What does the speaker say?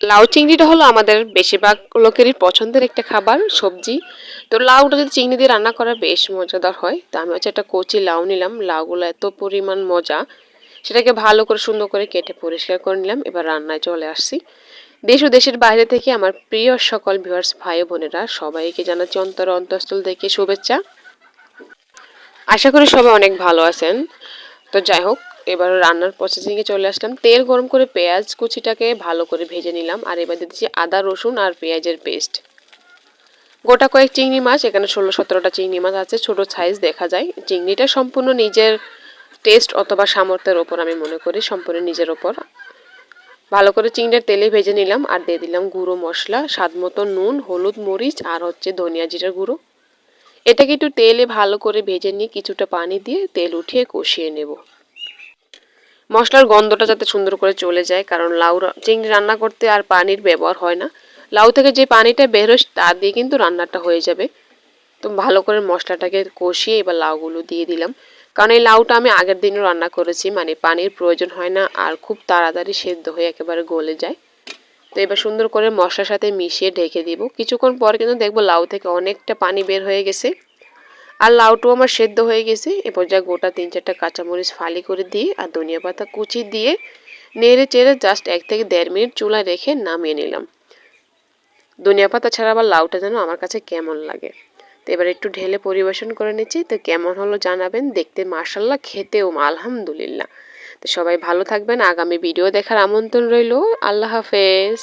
লাউ চিংড়িটা হলো আমাদের বেশিরভাগ লোকেরই পছন্দের একটা খাবার, সবজি। তো লাউটা যদি চিংড়ি দিয়ে রান্না করা বেশ মজাদার হয়, তো আমি হচ্ছে একটা কচি লাউ নিলাম। লাউগুলো এত পরিমাণ মজা, সেটাকে ভালো করে সুন্দর করে কেটে পরিষ্কার করে নিলাম। এবার রান্নায় চলে আসছি। দেশ ও দেশের বাইরে থেকে আমার প্রিয় সকল ভিউয়ার্স ভাই বোনেরা, সবাইকে জানাচ্ছি অন্তর অন্তঃস্থল থেকে শুভেচ্ছা। আশা করি সবাই অনেক ভালো আছেন। তো যাই হোক এবার রান্নার প্রসেসিংয়ে চলে আসলাম। তেল গরম করে পেঁয়াজ কুচিটাকে ভালো করে ভেজে নিলাম আর এবার দিচ্ছি আদা, রসুন আর পেঁয়াজের পেস্ট। গোটা কয়েক চিংড়ি মাছ, এখানে ষোলো সতেরোটা চিংড়ি মাছ আছে, ছোট সাইজ দেখা যায়। চিংড়িটা সম্পূর্ণ নিজের টেস্ট অথবা সামর্থ্যের ওপর আমি মনে করি, সম্পূর্ণ নিজের ওপর। ভালো করে চিংড়ির তেলে ভেজে নিলাম আর দিয়ে দিলাম গুঁড়ো মশলা, স্বাদ মতো নুন, হলুদ মরিচ আর হচ্ছে ধনিয়া জিরার গুঁড়ো। এটাকে একটু তেলে ভালো করে ভেজে নিয়ে কিছুটা পানি দিয়ে তেল উঠিয়ে কষিয়ে নেব। মশলার গন্ধটা যাতে সুন্দর করে চলে যায়, কারণ লাউ চিংড়ি রান্না করতে আর পানির ব্যবহার হয় না। লাউ থেকে যে পানিটা বেরোয় তা দিয়ে কিন্তু রান্নাটা হয়ে যাবে। তো ভালো করে মশলাটাকে কষিয়ে এবার লাউগুলো দিয়ে দিলাম। কারণ এই লাউটা আমি আগের দিনও রান্না করেছি মানে পানির প্রয়োজন হয় না আর খুব তাড়াতাড়ি সেদ্ধ হয়ে একেবারে গলে যায়। তো এবার সুন্দর করে মশলার সাথে মিশিয়ে ঢেকে দিব। কিছুক্ষণ পর কিন্তু দেখব লাউ থেকে অনেকটা পানি বের হয়ে গেছে। আর লাউটু আমার সেদ্ধ হয়ে গেছে। এরপর যা গোটা তিন চারটা কাঁচামরিচ ফালি করে দিয়ে আর ধনিয়া পাতা কুচি দিয়ে নেড়ে চেড়ে জাস্ট এক থেকে দেড় মিনিট চুলায় রেখে নামিয়ে নিলাম। ধনিয়া পাতা ছাড়া আবার লাউটা যেন আমার কাছে কেমন লাগে। তো এবার একটু ঢেলে পরিবেশন করে নিচ্ছি। তো কেমন হলো জানাবেন। দেখতে মার্শাল্লাহ খেতেও আলহামদুলিল্লাহ। তো সবাই ভালো থাকবেন। আগামী ভিডিও দেখার আমন্ত্রণ রইল। আল্লাহ হাফেজ।